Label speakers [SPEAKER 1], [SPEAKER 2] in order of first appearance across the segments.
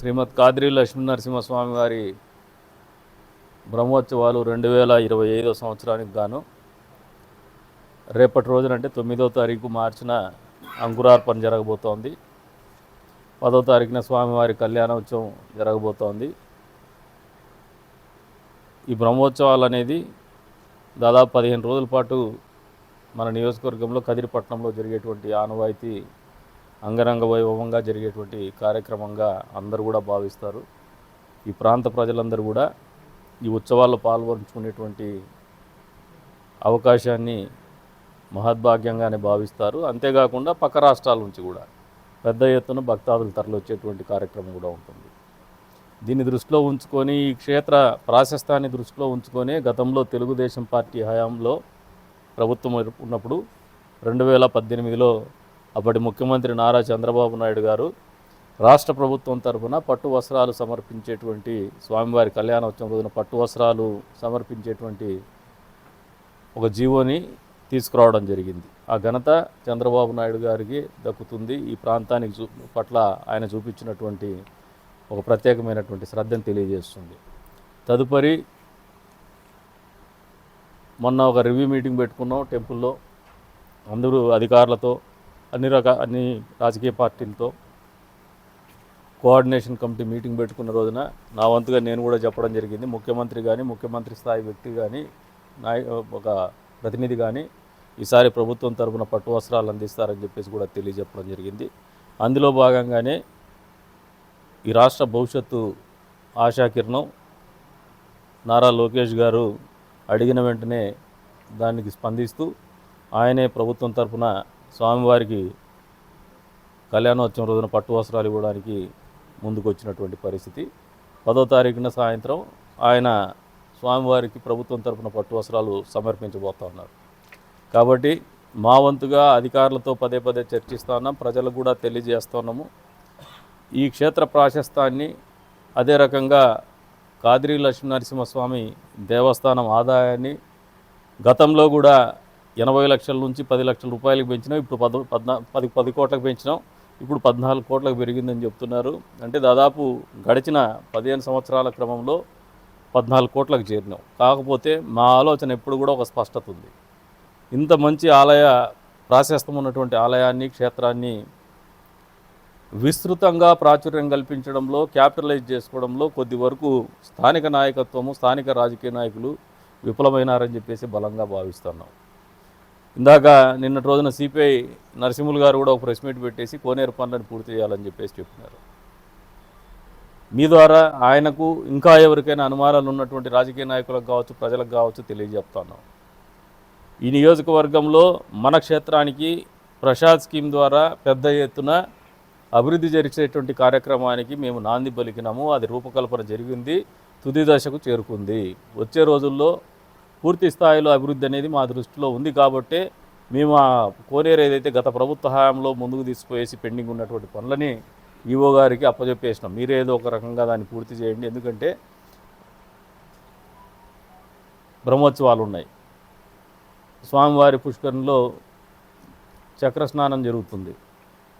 [SPEAKER 1] శ్రీమద్ కాద్రి లక్ష్మీ నరసింహస్వామి వారి బ్రహ్మోత్సవాలు రెండు వేల ఇరవై ఐదో సంవత్సరానికి గాను. రేపటి రోజున అంటే తొమ్మిదో తారీఖు మార్చిన అంకురార్పణ జరగబోతోంది. పదో తారీఖున స్వామివారి కళ్యాణోత్సవం జరగబోతోంది. ఈ బ్రహ్మోత్సవాలు అనేది దాదాపు పదిహేను రోజుల పాటు మన నియోజకవర్గంలో కదిరిపట్నంలో జరిగేటువంటి ఆనవాయితీ అంగరంగ వైభవంగా జరిగేటువంటి కార్యక్రమంగా అందరూ కూడా భావిస్తారు. ఈ ప్రాంత ప్రజలందరూ కూడా ఈ ఉత్సవాల్లో పాల్గొంచుకునేటువంటి అవకాశాన్ని మహద్భాగ్యంగానే భావిస్తారు. అంతేకాకుండా పక్క రాష్ట్రాల నుంచి కూడా పెద్ద ఎత్తున భక్తాదులు తరలివచ్చేటువంటి కార్యక్రమం కూడా ఉంటుంది. దీన్ని దృష్టిలో ఉంచుకొని ఈ క్షేత్ర ప్రాశస్తాన్ని దృష్టిలో ఉంచుకొని గతంలో తెలుగుదేశం పార్టీ హయాంలో ప్రభుత్వం ఉన్నప్పుడు రెండు వేల పద్దెనిమిదిలో అప్పటి ముఖ్యమంత్రి నారా చంద్రబాబు నాయుడు గారు రాష్ట్ర ప్రభుత్వం తరఫున పట్టు వస్త్రాలు సమర్పించేటువంటి స్వామివారి కళ్యాణోత్సవం రోజున పట్టు వస్త్రాలు సమర్పించేటువంటి ఒక జీవోని తీసుకురావడం జరిగింది. ఆ ఘనత చంద్రబాబు నాయుడు గారికి దక్కుతుంది. ఈ ప్రాంతానికి చూ పట్ల ఆయన చూపించినటువంటి ఒక ప్రత్యేకమైనటువంటి శ్రద్ధను తెలియజేస్తుంది. తదుపరి మొన్న ఒక రివ్యూ మీటింగ్ పెట్టుకున్నాం టెంపుల్లో. అందరూ అధికారులతో అన్ని రకాల అన్ని రాజకీయ పార్టీలతో కోఆర్డినేషన్ కమిటీ మీటింగ్ పెట్టుకున్న రోజున నా వంతుగా నేను కూడా చెప్పడం జరిగింది. ముఖ్యమంత్రి కానీ ముఖ్యమంత్రి స్థాయి వ్యక్తి కానీ నాయ ఒక ప్రతినిధి కానీ ఈసారి ప్రభుత్వం తరపున పట్టు వస్త్రాలు అందిస్తారని చెప్పేసి కూడా తెలియజెప్పడం జరిగింది. అందులో భాగంగానే ఈ రాష్ట్ర భవిష్యత్తు ఆశాకిరణం నారా లోకేష్ గారు అడిగిన వెంటనే దానికి స్పందిస్తూ ఆయనే ప్రభుత్వం తరఫున స్వామివారికి కళ్యాణోత్సవం రోజున పట్టు వస్త్రాలు ఇవ్వడానికి ముందుకు వచ్చినటువంటి పరిస్థితి. పదో తారీఖున సాయంత్రం ఆయన స్వామివారికి ప్రభుత్వం తరపున పట్టు వస్త్రాలు సమర్పించబోతా ఉన్నారు. కాబట్టి మా వంతుగా అధికారులతో పదే పదే చర్చిస్తా ఉన్నాం. ప్రజలకు కూడా తెలియజేస్తున్నాము ఈ క్షేత్ర ప్రాశస్తాన్ని అదే రకంగా కాద్రి లక్ష్మీనరసింహస్వామి దేవస్థానం ఆదాయాన్ని గతంలో కూడా ఎనభై లక్షల నుంచి పది లక్షల రూపాయలకు పెంచినాం. ఇప్పుడు పద పద్నా పది పది కోట్లకు పెంచినాం. ఇప్పుడు పద్నాలుగు కోట్లకు పెరిగిందని చెప్తున్నారు. అంటే దాదాపు గడిచిన పదిహేను సంవత్సరాల క్రమంలో పద్నాలుగు కోట్లకు చేరినాం. కాకపోతే మా ఆలోచన ఎప్పుడు కూడా ఒక స్పష్టత ఉంది. ఇంత మంచి ఆలయ ప్రాశస్తం ఉన్నటువంటి ఆలయాన్ని క్షేత్రాన్ని విస్తృతంగా ప్రాచుర్యం కల్పించడంలో క్యాపిటలైజ్ చేసుకోవడంలో కొద్ది వరకు స్థానిక నాయకత్వము స్థానిక రాజకీయ నాయకులు విఫలమైనారని చెప్పేసి బలంగా భావిస్తున్నాం. ఇందాక నిన్నటి రోజున సిపిఐ నరసింహులు గారు కూడా ఒక ప్రెస్ మీట్ పెట్టేసి కోనేరు పనులను పూర్తి చేయాలని చెప్పేసి చెప్పినారు. మీ ద్వారా ఆయనకు ఇంకా ఎవరికైనా అనుమానాలు ఉన్నటువంటి రాజకీయ నాయకులకు కావచ్చు ప్రజలకు కావచ్చు తెలియజెప్తాను. ఈ నియోజకవర్గంలో మన క్షేత్రానికి ప్రసాద్ స్కీమ్ ద్వారా పెద్ద ఎత్తున అభివృద్ధి జరిచేటువంటి కార్యక్రమానికి మేము నాంది పలికినాము. అది రూపకల్పన జరిగింది తుది దశకు చేరుకుంది. వచ్చే రోజుల్లో పూర్తి స్థాయిలో అభివృద్ధి అనేది మా దృష్టిలో ఉంది కాబట్టి మేము ఆ కోనేరు ఏదైతే గత ప్రభుత్వ హయాంలో ముందుకు తీసుకుపోయేసి పెండింగ్ ఉన్నటువంటి పనులని ఈవో గారికి అప్పచెప్పేసినాం మీరేదో ఒక రకంగా దాన్ని పూర్తి చేయండి. ఎందుకంటే బ్రహ్మోత్సవాలు ఉన్నాయి. స్వామివారి పుష్కరంలో చక్ర స్నానం జరుగుతుంది.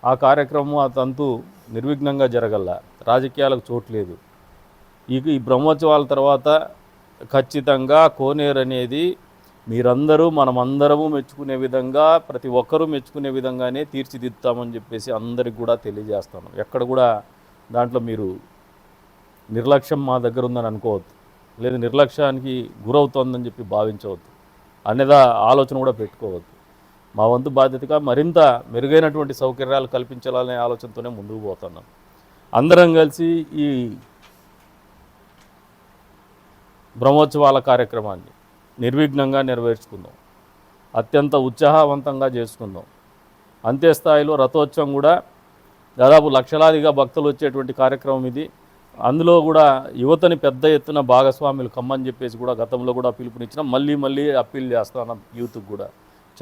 [SPEAKER 1] ఆ కార్యక్రమం ఆ తంతు నిర్విఘ్నంగా జరగల రాజకీయాలకు చోటు లేదు. ఈ బ్రహ్మోత్సవాల తర్వాత ఖచ్చితంగా కోనేరు అనేది మీరందరూ మనమందరము మెచ్చుకునే విధంగా ప్రతి ఒక్కరూ మెచ్చుకునే విధంగానే తీర్చిదిద్దుతామని చెప్పేసి అందరికి కూడా తెలియజేస్తాను. ఎక్కడ కూడా దాంట్లో మీరు నిర్లక్ష్యం మా దగ్గర ఉందని అనుకోవద్దు. లేదు నిర్లక్ష్యానికి గురవుతోందని చెప్పి భావించవద్దు. అనేదా ఆలోచన కూడా పెట్టుకోవద్దు. మా వంతు బాధ్యతగా మరింత మెరుగైనటువంటి సౌకర్యాలు కల్పించాలనే ఆలోచనతోనే ముందుకు పోతున్నాం. అందరం కలిసి ఈ బ్రహ్మోత్సవాల కార్యక్రమాన్ని నిర్విఘ్నంగా నెరవేర్చుకుందాం. అత్యంత ఉత్సాహవంతంగా చేసుకుందాం. అంత్యస్థాయిలో రథోత్సవం కూడా దాదాపు లక్షలాదిగా భక్తులు వచ్చేటువంటి కార్యక్రమం ఇది. అందులో కూడా యువతని పెద్ద ఎత్తున భాగస్వాములు కమ్మని చెప్పేసి కూడా గతంలో కూడా పిలుపునిచ్చిన. మళ్ళీ మళ్ళీ అప్పీల్ చేస్తాను యూత్కి కూడా.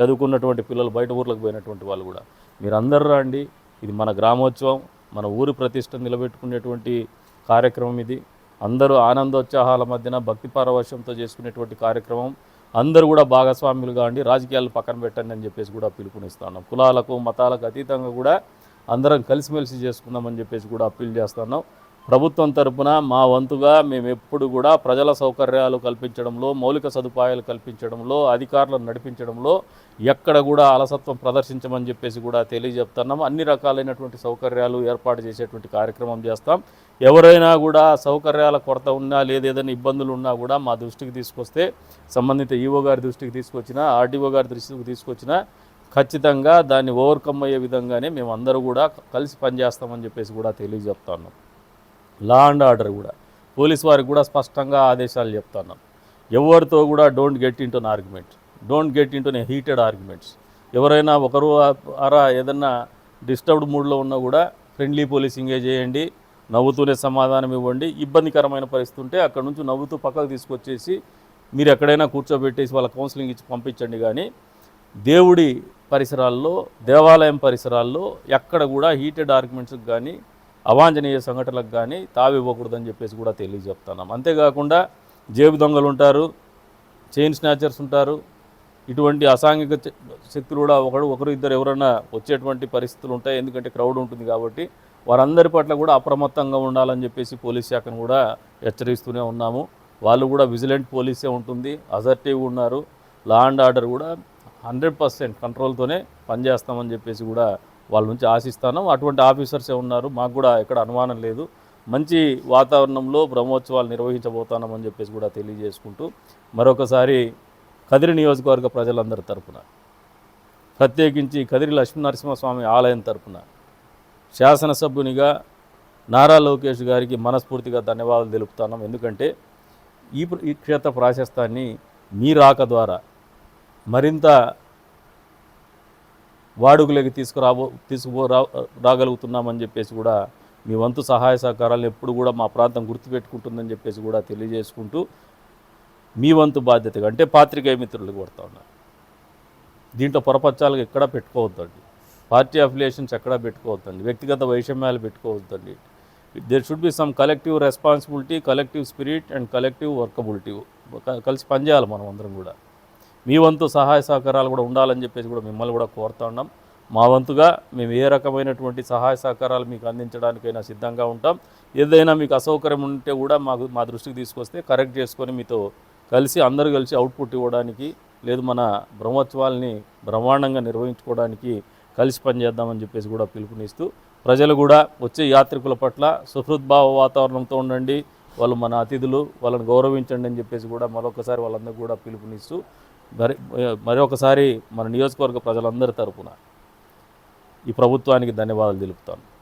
[SPEAKER 1] చదువుకున్నటువంటి పిల్లలు బయట ఊర్లకు పోయినటువంటి వాళ్ళు కూడా. మీరందరూ రండి. ఇది మన గ్రామోత్సవం. మన ఊరి ప్రతిష్ట నిలబెట్టుకునేటువంటి కార్యక్రమం ఇది. అందరూ ఆనందోత్సాహాల మధ్యన భక్తి పారవశ్యంతో చేసుకునేటువంటి కార్యక్రమం. అందరూ కూడా భాగస్వాములు కాండి రాజకీయాలు పక్కన పెట్టండి అని చెప్పేసి కూడా పిలుపునిస్తున్నాం కులాలకు మతాలకు అతీతంగా కూడా అందరం కలిసిమెలిసి చేసుకుందామని చెప్పేసి కూడా అప్పీల్ చేస్తున్నాం ప్రభుత్వం తరపున మా వంతుగా మేము ఎప్పుడు కూడా ప్రజల సౌకర్యాలు కల్పించడంలో మౌలిక సదుపాయాలు కల్పించడంలో అధికారులను నడిపించడంలో ఎక్కడ కూడా అలసత్వం ప్రదర్శించమని చెప్పేసి కూడా తెలియజెప్తున్నాం. అన్ని రకాలైనటువంటి సౌకర్యాలు ఏర్పాటు చేసేటువంటి కార్యక్రమం చేస్తాం. ఎవరైనా కూడా సౌకర్యాల కొరత ఉన్నా లేదేదైనా ఇబ్బందులు ఉన్నా కూడా మా దృష్టికి తీసుకొస్తే సంబంధిత ఈఓ గారి దృష్టికి తీసుకొచ్చినా ఆర్డీఓ గారి దృష్టికి తీసుకొచ్చినా ఖచ్చితంగా దాన్ని ఓవర్కమ్ అయ్యే విధంగానే మేము అందరూ కూడా కలిసి పనిచేస్తామని చెప్పేసి కూడా తెలియజెప్తున్నాం. లా అండ్ ఆర్డర్ కూడా. పోలీస్ వారికి కూడా స్పష్టంగా ఆదేశాలు చెప్తున్నాం. ఎవరితో కూడా don't get into argument. Don't get into heated arguments. ఎవరైనా ఒకరు అరా ఏదన్నా డిస్టర్బ్డ్ మూడ్లో ఉన్నా కూడా ఫ్రెండ్లీ పోలీసింగే చేయండి. నవ్వుతూనే సమాధానం ఇవ్వండి. ఇబ్బందికరమైన పరిస్థితి ఉంటే అక్కడ నుంచి నవ్వుతూ పక్కకు తీసుకొచ్చేసి మీరు ఎక్కడైనా కూర్చోబెట్టేసి వాళ్ళ కౌన్సిలింగ్ ఇచ్చి పంపించండి కానీ దేవుడి పరిసరాల్లో దేవాలయం పరిసరాల్లో ఎక్కడ కూడా హీటెడ్ ఆర్గ్యుమెంట్స్కి కానీ అవాంఛనీయ సంఘటనలకు కానీ తావివ్వకూడదని చెప్పేసి కూడా తెలియజెప్తున్నాం అంతేకాకుండా జేబు దొంగలు ఉంటారు చైన్ స్నాచర్స్ ఉంటారు ఇటువంటి అసాంఘిక శక్తులు కూడా ఒకడు ఒకరు ఇద్దరు ఎవరైనా వచ్చేటువంటి పరిస్థితులు ఉంటాయి. ఎందుకంటే క్రౌడ్ ఉంటుంది కాబట్టి వారందరి పట్ల కూడా అప్రమత్తంగా ఉండాలని చెప్పేసి పోలీస్ శాఖను కూడా హెచ్చరిస్తూనే ఉన్నాము. వాళ్ళు కూడా విజిలెంట్ పోలీసే ఉంటుంది అజర్టివ్ ఉన్నారు లా అండ్ ఆర్డర్ కూడా హండ్రెడ్ పర్సెంట్ కంట్రోల్తోనే పనిచేస్తామని చెప్పేసి కూడా వాళ్ళ నుంచి ఆశిస్తాను. అటువంటి ఆఫీసర్సే ఉన్నారు మాకు కూడా ఎక్కడ అనుమానం లేదు. మంచి వాతావరణంలో బ్రహ్మోత్సవాలు నిర్వహించబోతున్నామని చెప్పేసి కూడా తెలియజేసుకుంటూ మరొకసారి కదిరి నియోజకవర్గ ప్రజలందరి తరపున ప్రత్యేకించి కదిరి లక్ష్మీనరసింహస్వామి ఆలయం తరపున శాసనసభ్యునిగా నారా లోకేష్ గారికి మనస్ఫూర్తిగా ధన్యవాదాలు తెలుపుతున్నాం. ఎందుకంటే ఈ ఈ క్షేత్ర ప్రాశస్తాన్ని మీ రాక ద్వారా మరింత వాడుకలోకి తీసుకురాబో తీసుకుపో రా- రాగలుగుతున్నామని చెప్పేసి కూడా మీ వంతు సహాయ సహకారాలు ఎప్పుడు కూడా మా ప్రాంతం గుర్తుపెట్టుకుంటుందని చెప్పేసి కూడా తెలియజేసుకుంటూ మీ వంతు బాధ్యతగా అంటే పాత్రికేయ మిత్రులకు కొడతా ఉన్నారు దీంట్లో పొరపచ్చాలకు ఎక్కడా పెట్టుకోవద్దండి. పార్టీ అఫిలియేషన్స్ ఎక్కడా పెట్టుకోవద్దండి. వ్యక్తిగత వైషమ్యాలు పెట్టుకోవద్దండి. There should be some collective responsibility collective spirit and collective workability కలిసి పనిచేయాలి మనం అందరం కూడా. మీ వంతు సహాయ సహకారాలు కూడా ఉండాలని చెప్పేసి కూడా మిమ్మల్ని కూడా కోరుతా ఉన్నాం. మా వంతుగా మేము ఏ రకమైనటువంటి సహాయ సహకారాలు మీకు అందించడానికైనా సిద్ధంగా ఉంటాం. ఏదైనా మీకు అసౌకర్యం ఉంటే కూడా మాకు మా దృష్టికి తీసుకొస్తే కరెక్ట్ చేసుకొని మీతో కలిసి అందరూ కలిసి అవుట్పుట్ ఇవ్వడానికి లేదు మన బ్రహ్మోత్సవాల్ని బ్రహ్మాండంగా నిర్వహించుకోవడానికి కలిసి పనిచేద్దామని చెప్పేసి కూడా పిలుపునిస్తూ ప్రజలు కూడా వచ్చే యాత్రికుల పట్ల సుహృద్భావ వాతావరణంతో ఉండండి. వాళ్ళు మన అతిథులు వాళ్ళని గౌరవించండి అని చెప్పేసి కూడా మరొకసారి వాళ్ళందరికీ కూడా పిలుపునిస్తూ మరి మరొకసారి మన నియోజకవర్గ ప్రజలందరి తరపున ఈ ప్రభుత్వానికి ధన్యవాదాలు తెలుపుతాను.